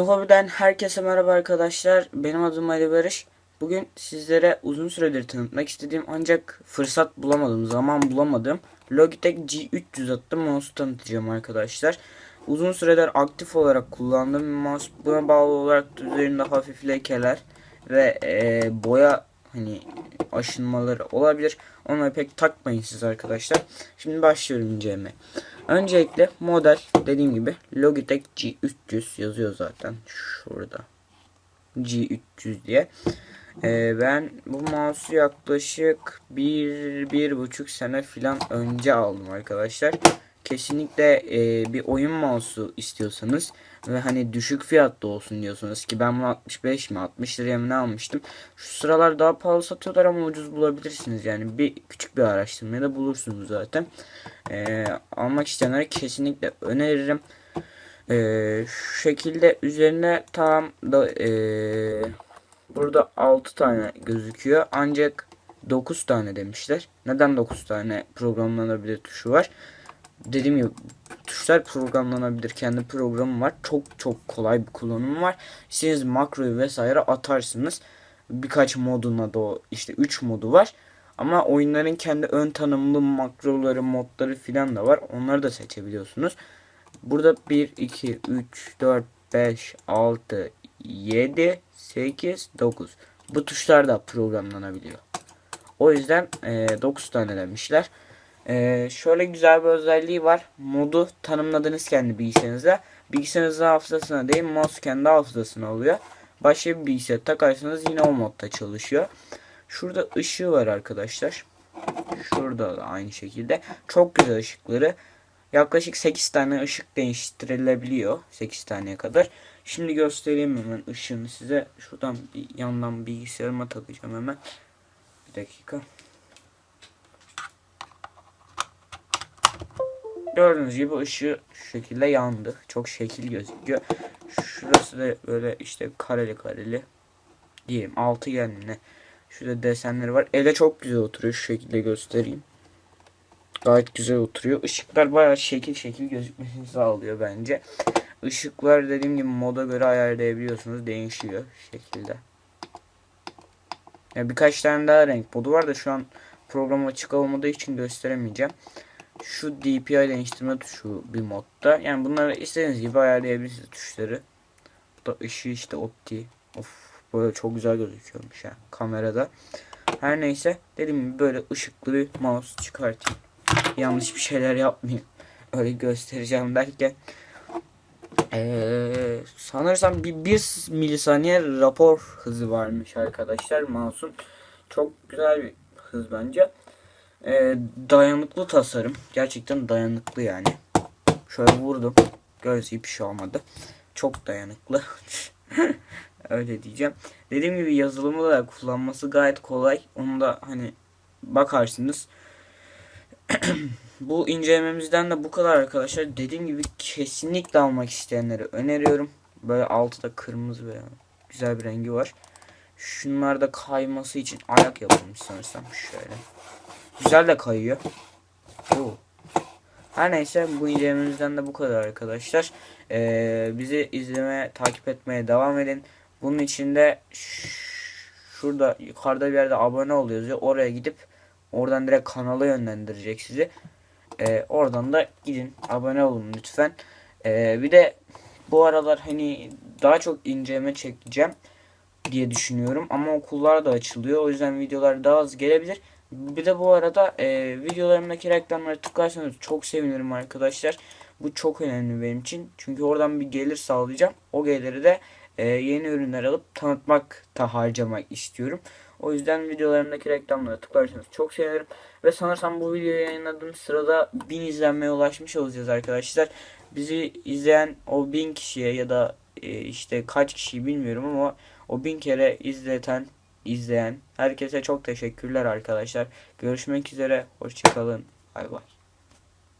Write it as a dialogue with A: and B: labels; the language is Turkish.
A: Hobiden herkese merhaba arkadaşlar. Benim adım Ali Barış. Bugün sizlere uzun süredir tanıtmak istediğim ancak fırsat bulamadım, zaman bulamadım. Logitech G300 adlı mouse tanıtacağım arkadaşlar. Uzun süredir aktif olarak kullandığım mouse. Buna bağlı olarak üzerinde hafif lekeler ve e, boya hani aşınmaları olabilir. Onları pek takmayın siz arkadaşlar. Şimdi başlıyorum incelemeye. Öncelikle model dediğim gibi Logitech G300 yazıyor zaten şurada. G300 diye. Ee, ben bu mouse'u yaklaşık bir, bir buçuk sene falan önce aldım arkadaşlar. Kesinlikle e, bir oyun mouse'u istiyorsanız ve hani düşük fiyatlı olsun diyorsunuz ki ben bunu 65 mi 60 liraya mı ne almıştım. Şu sıralar daha pahalı satıyorlar ama ucuz bulabilirsiniz yani bir küçük bir araştırmaya bulursunuz zaten. Ee, almak isteyenlere kesinlikle öneririm. Ee, şu şekilde üzerine tam da ee, burada 6 tane gözüküyor ancak 9 tane demişler. Neden 9 tane programlanabilir tuşu var? Dediğim gibi tuşlar programlanabilir. Kendi programı var. Çok çok kolay bir kullanımı var. Siz makroyu vesaire atarsınız. Birkaç moduna da işte 3 modu var. Ama oyunların kendi ön tanımlı makroları, modları filan da var. Onları da seçebiliyorsunuz. Burada 1, 2, 3, 4, 5, 6, 7, 8, 9. Bu tuşlar da programlanabiliyor. O yüzden e, 9 tane demişler. E, şöyle güzel bir özelliği var. Modu tanımladınız kendi bilgisayarınızda. Bilgisayarınızın hafızasına değil mouse kendi hafızasına alıyor. Başka bir bilgisayar takarsanız yine o modda çalışıyor. Şurada ışığı var arkadaşlar. Şurada da aynı şekilde. Çok güzel ışıkları. Yaklaşık 8 tane ışık değiştirilebiliyor. 8 taneye kadar. Şimdi göstereyim hemen ışığını size. Şuradan bir yandan bilgisayarıma takacağım hemen. Bir dakika. Gördüğünüz gibi ışığı şu şekilde yandı. Çok şekil gözüküyor. Şurası da böyle işte kareli kareli. Diyeyim altıgenli. Şurada desenleri var. Ele çok güzel oturuyor. Şu şekilde göstereyim. Gayet güzel oturuyor. Işıklar bayağı şekil şekil gözükmesini sağlıyor bence. Işıklar dediğim gibi moda göre ayarlayabiliyorsunuz. Değişiyor şekilde. Ya birkaç tane daha renk modu var da şu an program açık olmadığı için gösteremeyeceğim. Şu DPI değiştirme tuşu bir modda. Yani bunları istediğiniz gibi ayarlayabilirsiniz tuşları. Bu da ışığı işte opti. Of böyle çok güzel gözüküyormuş ya kamerada. Her neyse dediğim gibi böyle ışıklı bir mouse çıkartayım. Yanlış bir şeyler yapmayayım. Öyle göstereceğim derken. Ee, sanırsam bir, bir milisaniye rapor hızı varmış arkadaşlar mouse'un. Çok güzel bir hız bence. Ee, dayanıklı tasarım. Gerçekten dayanıklı yani. Şöyle vurdum. Göz bir şey olmadı. Çok dayanıklı. Öyle diyeceğim. Dediğim gibi yazılımı da kullanması gayet kolay. Onu da hani bakarsınız. bu incelememizden de bu kadar arkadaşlar. Dediğim gibi kesinlikle almak isteyenlere öneriyorum. Böyle altıda kırmızı ve güzel bir rengi var. Şunlar da kayması için ayak yapılmış sanırsam şöyle. Güzel de kayıyor. Oo. Her neyse bu incelememizden de bu kadar arkadaşlar. Ee, bizi izlemeye, takip etmeye devam edin. Bunun için de şurada yukarıda bir yerde abone ol yazıyor. Oraya gidip oradan direkt kanala yönlendirecek sizi. Ee, oradan da gidin abone olun lütfen. Ee, bir de bu aralar hani daha çok inceleme çekeceğim diye düşünüyorum. Ama okullar da açılıyor. O yüzden videolar daha az gelebilir. Bir de bu arada e, videolarımdaki reklamlara tıklarsanız çok sevinirim arkadaşlar. Bu çok önemli benim için. Çünkü oradan bir gelir sağlayacağım. O geliri de e, yeni ürünler alıp tanıtmak da harcamak istiyorum. O yüzden videolarımdaki reklamlara tıklarsanız çok sevinirim. Ve sanırsam bu videoyu yayınladığım sırada 1000 izlenmeye ulaşmış olacağız arkadaşlar. Bizi izleyen o 1000 kişiye ya da e, işte kaç kişiyi bilmiyorum ama o 1000 kere izleten izleyen herkese çok teşekkürler arkadaşlar. Görüşmek üzere. Hoşçakalın. Bay bay.